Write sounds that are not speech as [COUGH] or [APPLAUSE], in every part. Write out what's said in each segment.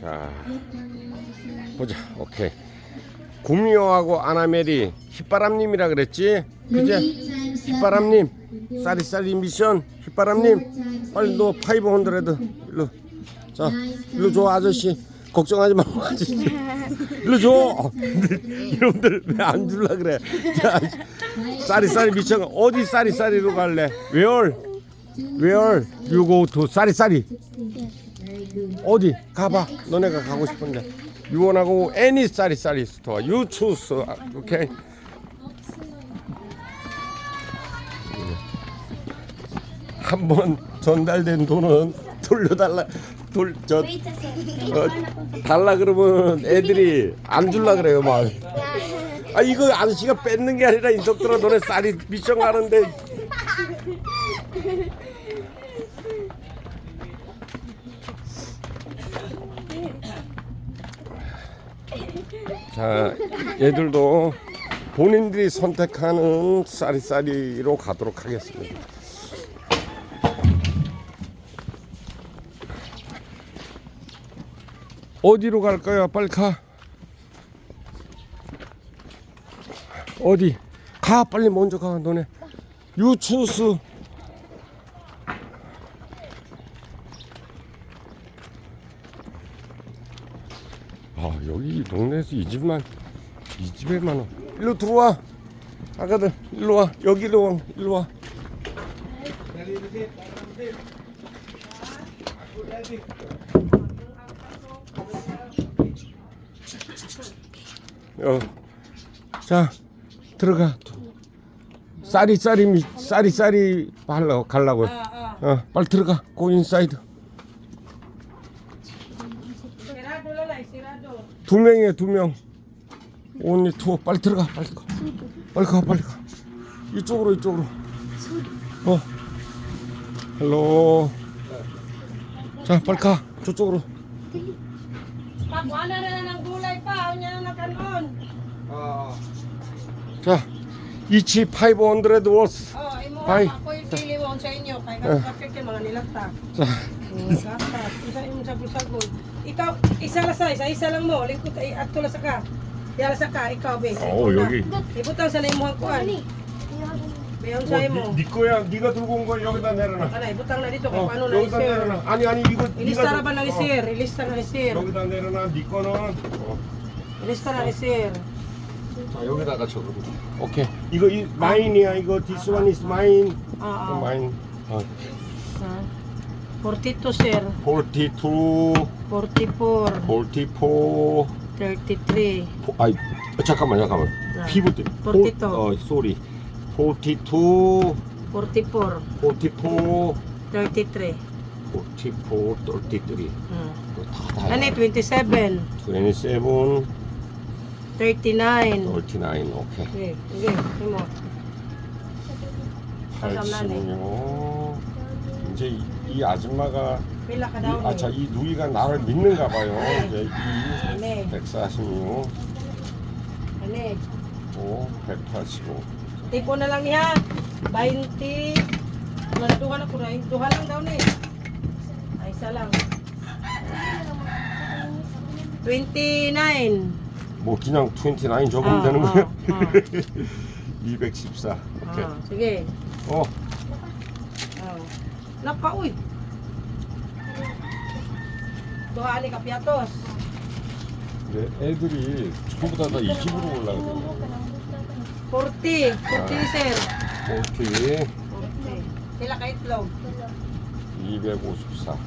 자 보자. 오케이. 구미호하고 아나멜이 휘바람님이라 그랬지? 그제? 휘바람님 쌀이쌀이 미션 휘바람님 빨리 너 파이브 헌드레드 일로. 자 일로 줘 아저씨. 걱정하지 말고 아저씨. 일로 줘. [LAUGHS] 이놈들 왜 안 줄라 그래? 자, 쌀이쌀이 미션 어디 쌀이쌀이로 갈래? 웨얼 웨얼 유고 투 쌀이쌀이 어디? 가봐. 너네가 가고 싶은데. 유원하고 애니 쌀이 쌀이 스토어 유 추스 오케이 한 번 전달된 돈은 돌려달라 돌 저 어, 달라 그러면 애들이 안 줄라 그래요 막. 아 이거 아저씨가 뺏는 게 아니라 인석들아 너네 쌀이 미션 가는데 자 얘들도 본인들이 선택하는 쌀이쌀이로 가도록 하겠습니다. 어디로 갈까요? 빨리 가. 어디? 가 빨리 먼저 가 너네. 유추수. 아 여기 이 동네에서 이 집만 이 집에만 와. 일로 들어와. 아가들 일로 와. 여기로 와. 일로 와. 어. 자 들어가. 쌀이 쌀이 미- 쌀이 쌀이 하려고 갈라고. 어 빨리 들어가. 고 인사이드. 두 명이에요 두 명. 온리 투어 빨리 들어가 빨리 가. 빨리 가 빨리 가. 이쪽으로 이쪽으로. 어. 헬로. 자 빨리 가 저쪽으로. Pag wala na na ng gulay pa, ayaw niya na nakanon. 자 이치 파이브 헌드레드 워스. Oh, imo Ay. ako yung pili mo sa inyo. Kaya Eh. kapit yung mga nilagtak. 자 Oh, gatas. Isa yung sabon-sabon. Ikaw, isa lang sa isa, isa lang mo. Lingkod, ay, at tula sa ka. Yala sa ka, ikaw, be. 어 여기. Ibutang sa naimuhan ko, an. Beyon sa imo. 네 거야. 네가 들고 온 거 여기다 내려놔. Ano, ibutang na dito kung 어, paano na 여기다 i-share. 내려놔. 아니 아니 이거 Ilista na ba na 어, i-share? Ilista na i-share. 여기다 내려놔. 네 거는. 어. Ilista na i-share. 자 여기다가 적어. 오케이. 이거 이 마인이야. 이거 this one is mine. Ah, 어, ah. 마인. 어. Ah. 42, sir. 42, 44, 44. 33. 포, 아이 잠깐만 잠깐만. 네. 피부 때. 42. 어 쏘리. 42, 44, 44, 33. 44, 33. Hmm. 이거 다 다야. Ano, 27, 27, 39. 39. 오케이. Sige, sige mo. 86. 이제 이, 이 아줌마가 이, 아, 자? 이 누이가 나를 믿는가 봐요. 이제 네. 이 146, Ano, 5, 185. tipo na lang niya. 20. Wala duha na ko rin. Duha lang daw ni. Ay, isa lang. 29. 뭐 그냥 29 적으면 어, 되는 어, 거예요? 어. 214. 오케이. Ah, sige. 어, Oh. Napa, uy. Duha ani ka piatos. 네, 애들이 전부 다이 집으로 올라가거든요. 40. 40, sir. 오케이. 40. Sila ka itlog. 254.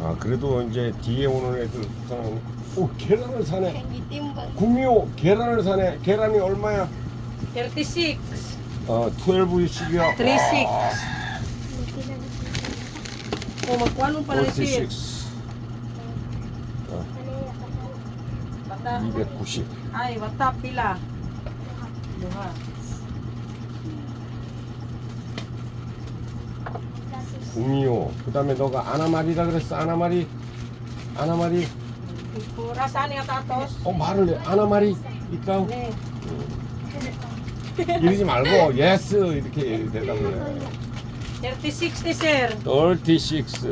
아, 그래도 이제 뒤에 오는 애들, 사람, 오, 계란을 사네. 구미호, 계란을 사네. 계란이 얼마야? 36. 어, 12이씩이야. 36. O magkuhan mo pa ng sir. 46. Bata. 290. Ay, bata pila. Duha. 구미호. 그 다음에 너가 아나마리라 그랬어. 아나마리. 아나마리. 어, 말을 해. 아나마리. 있다. Ne. [LAUGHS] 이러지 말고, 예스. 이렇게 대답을 해. 36 ni sir. 36.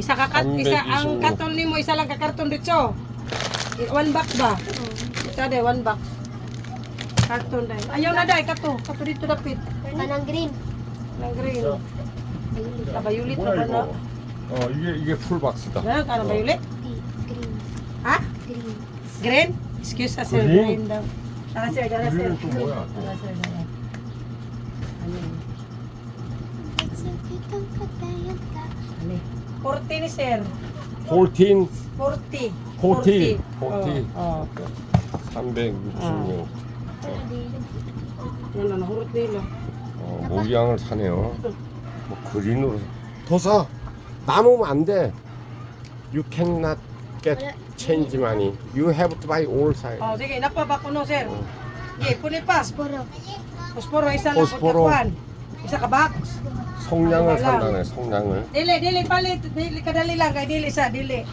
Isa ka kat, isa ang 325. karton nimo isa lang ka karton dito. I- One box ba? Isa de one box. Karton dai. Ayaw na dai kato. Kato dito dapit. Kanang green. Nang green. Violet. Kabayulit 뭐야 na ba na? 이거? 어 이게 이게 풀박스다. Ano ka bayulit? Tea. Green. Ha? Green. Green? Excuse us sir, Green? green daw. Tara sir. 이거는 또 뭐야? Tara. Ano? yun? Ano? 40 ni sir. 14, 40. 40, 40. Oh, oh. 366. Yan na, nahurot nila. 어, 모기향을 사네요. 뭐 그린으로. 도사 남으면 안 돼. You cannot get change money. You have to buy all size. Oh, sige, napaba ko no, sir. Sige, punin pa. Sporo. Posporo, isa lang Posporo. pagkakuan. Isa ka box. wala. 산다네. 성냥을. Dili, dili, palit. Dili, kadali lang. Kay dili sa, dili.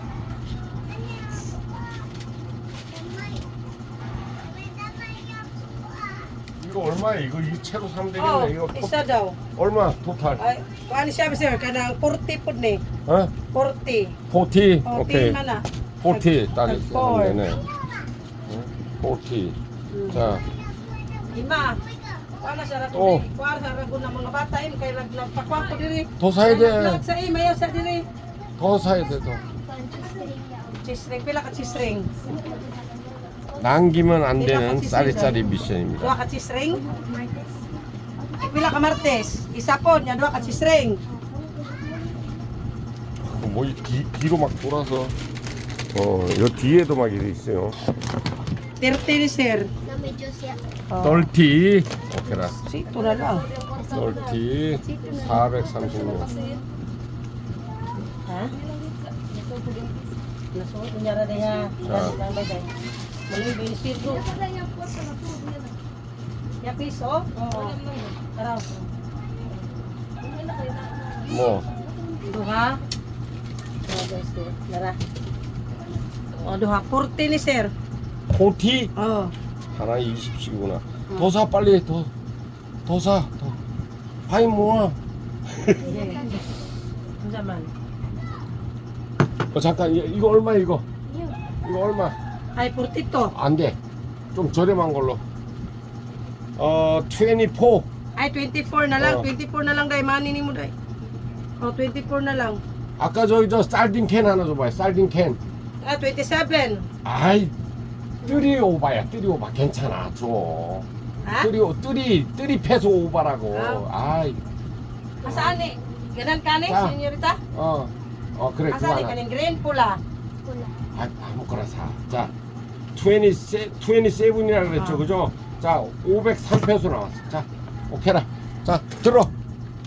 이거 얼마야? 이거 이 채로 사면 Oh, 되겠네. 이거 토, isa daw. 얼마? 토탈. Ay, kuan siya, sir. Kanang 40 po ni. 어? 40. 40. Oh, 오케이. man na. 40 딸이 four. 되네. 응? 40. 자, Ima. Kuan na siya ra Oh. to. Kuan sa ra na mga bata im kay nag nagpakwa ko diri. 더 사야 돼. Lahat sa ima yaw sa diri. 더 사야 돼, 더. Chisring pila ka chisring. 남기면 안 되는 쌀이쌀이 미션입니다. Duha ka chisring. Pila ka martes. Isa po nya duha ka chisring. 뭐 이 뒤로 막 돌아서 어, 요 뒤에도 막 이래 있어요. 30 ni sir. Na medyo siya. 널티 오케라. 널티 436. Ha? Nasuot niya ra diha. Ah. Lang bagay. Mali bin sirgo. Ya piso? Oo. Tara. 뭐 Duha. Oh, guys, sir. Tara. Oh, duha. 40 ni sir. 코티 Oh. 하나 20씩이구나. 더 사 빨리 더 더 사. 더. 파이 모아. Unsa man? 어, 잠깐 이- 이거 얼마 이거? 이거 얼마? Ay, 42. 안 돼. 좀 저렴한 걸로. 어, 24. Ay, 24 na lang. Oh. 24 na lang, day. Mani ni mo, day. Oh, 24 na lang. 아까 저기 저 쌀딘 캔 하나 줘봐요. 쌀딘 캔. Ah, 27. 아이, 뜨리 오바야. 뜨리 오바 괜찮아. 줘. Ha? 뜨리 오- 뜨리 뜨리 패소 오바라고. 아이, Asaan ni? Ganan ka ni, Ah. senyorita? 어, 어 그래 Asaan ni? 그만. Kaning green, pula. Pula. 아, 아무거나 사. 자, 27, 27이라 그랬죠, 아. 그죠? 자, 503페소 나왔어. 자, 오케이라. 자, 들어.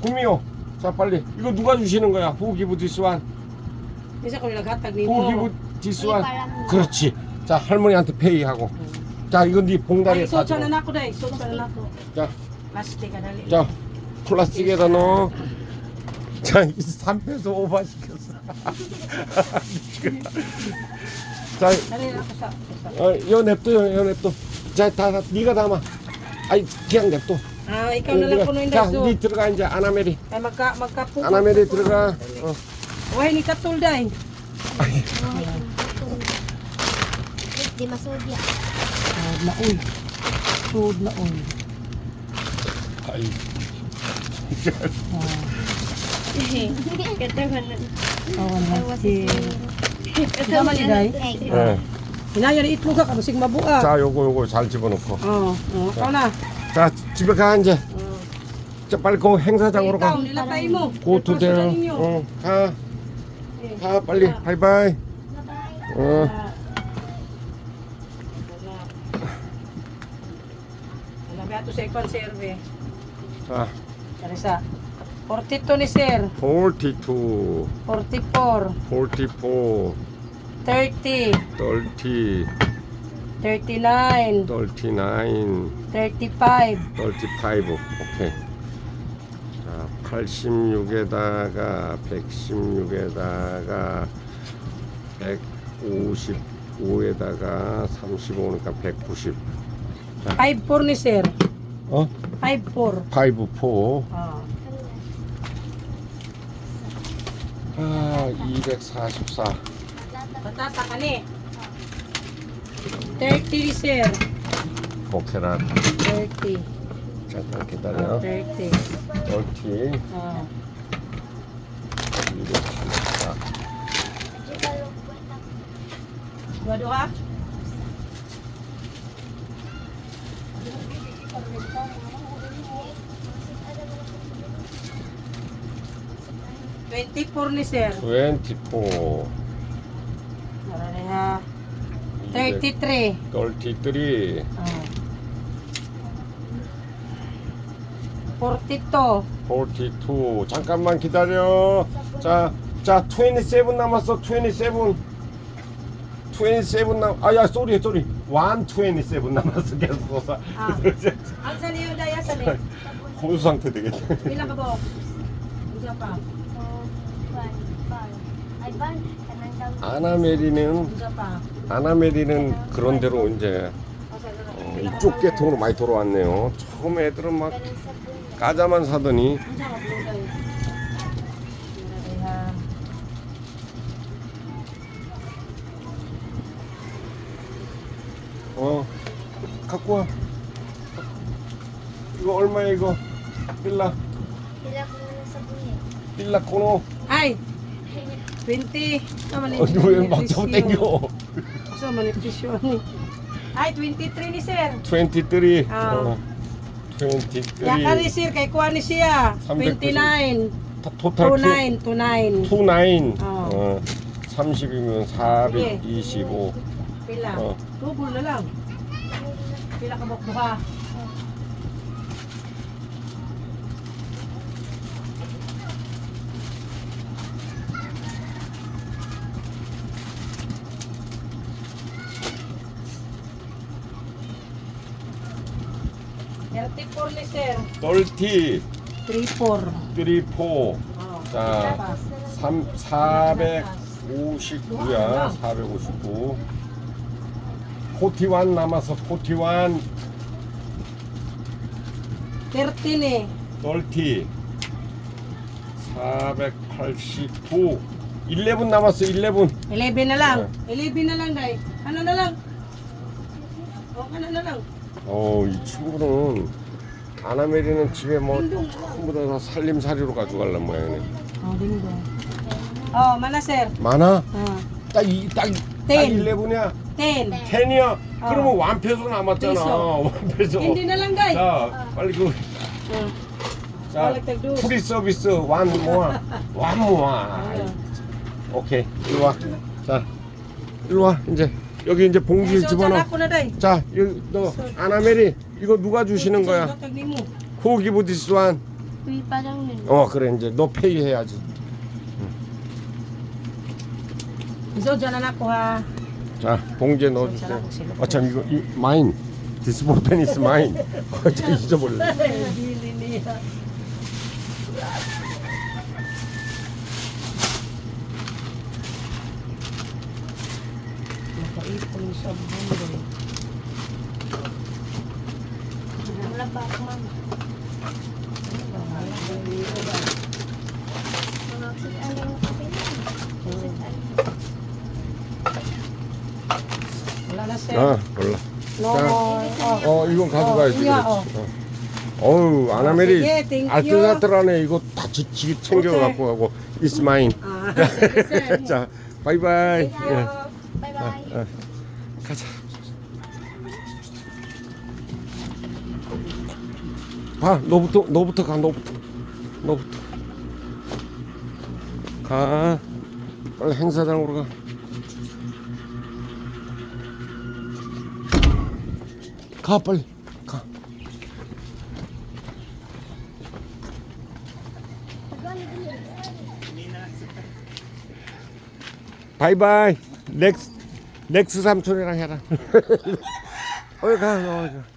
구미호. 자, 빨리. 이거 누가 주시는 거야? 후기부 디스완. Isa ko naghatag ni mo. 후기부 디 이바람. 그렇지. 자, 할머니한테 페이하고. 자, 이건 네 봉다리에. Sotsa na nako. 자, 플라스틱에다 넣어. 자, 이 3페소 오바 시켰어. 미치겠다. 자, sa. sa- 어, 여 냅둬요, 여 냅둬. 자, 다, 다, 네가 담아. 아이, 그냥 냅둬. Ah, ikaw na lang punuin 자. 니 들어가 이제 아나메리. Ay, magka. 아나메리 들어가. 어. Uy, ni katul, day. Di na, uy. Sud na, Katawanan. Awan na. Tawa Si... si Tama ni day. Egg. 네. Hinaya ni itlog ka, kabusig mabuha. 자, 요거 요거 잘 집어넣고. Oh, oh, ikaw na. 자, 집에 가 이제. Oh. 자, 빨리 그 행사장으로 가. nilakay mo. 고투 대. Ah, ha, ครับอลิบายบายเออ Alam ba ito sa ikonserve? Ah, Ano sa? 42 ni sir. 42 44. 44 30. 30 39. 39 35. 35 okay 186에다가 116에다가 155에다가 35니까 190 5-4 ni sir. 어? 5-4. 54 Ah. 아, 244 Patata ka ni. 30 sir. 오케라 30. 잠깐 Oh, 기다려. 30. 덜티. Oh. 244. Dua-dua. Twenty-four ni sir. 24. Maraniha. Thirty-three. 33. Oh. Forty-two. 42. 잠깐만 기다려. 자, 자, 27 남았어. 27. 27 남. 아, 야, 쏘리, 쏘리. 127 남았어. 계속 쏘사. 아. Ang sa niyo daya sa ni? 고수 상태 되겠네. Pila ka ba? Isa pa. 아나메리는 Isa pa. 아나메리는 그런 대로 이제 어, 이쪽 계통으로 많이 돌아왔네요. 처음 애들은 막. 까자만 사더니. 어 갖고 와. 이거 얼마야 이거? 빌라 eh. 빌라 코노. Ay, 20. Naman 어, 이거 왜막 잡아 당겨? So, manifestation ni. Ay, 23 ni sir. 23. 아. 어. 23. Ya ka ni sir, kay kuha ni siya. 29. 토탈 29, 29. 29. 어. 어. 30이면 425. Pila? 어. Na lang. Pila ka bukbuka? Thirty-four ni sir. 30, 34. 34. Oh. 자, 3, 459야. 459. 41 남았어. 41, 30 ni. 30. 489. 11 남았어. 11. 11 na lang. 11 na lang, day. Ano na lang? O, ano na lang? 어, 이 친구는 아나메리는 집에 뭐 전부 다 살림살이로 가져갈란 모양이네. Oh, dingdong. Oh, mana sir? 많아? Ah, 딱 이, 딱, 딱 Ten. 11이야. 10. 10이야. 그러면 완패소 남았잖아. 완패소. Hindi na lang, day. 자, 빨리 그, Ah, 자, Balik. 프리 서비스 완 모아. [LAUGHS] 완 모아. 오케이, 일로 와. 자, 일로 와. 이제 여기 이제 so, 집어넣어. 자, 여기 너 아나메리 이거 누가 주시는 거야? One? Uy, parang yun. 어 그래 이제 너 페이 해야지 na ako, ha. 자 봉지에 넣어주세요 어참 이거 이 마인 디스볼펜 이스 마인 [LAUGHS] 어차 잊어버려 아 몰라 자. more. Oh. 어 이건 가져가야지 어, 그렇지 어. 어우 thank you. 알뜰살뜰하네 이거 다 지, 지 챙겨. 갖고 가고 이스 마인 Ah, sige, sir. 자 바이바이 예. Bye-bye. 어, 가자 봐 너부터 너부터 가 너부터 너부터 가 빨리 행사장으로 가 가, 빨리. 가. 바이바이. 렉스 렉스 삼촌이랑 해라. [LAUGHS] 어이 가, 어이 가.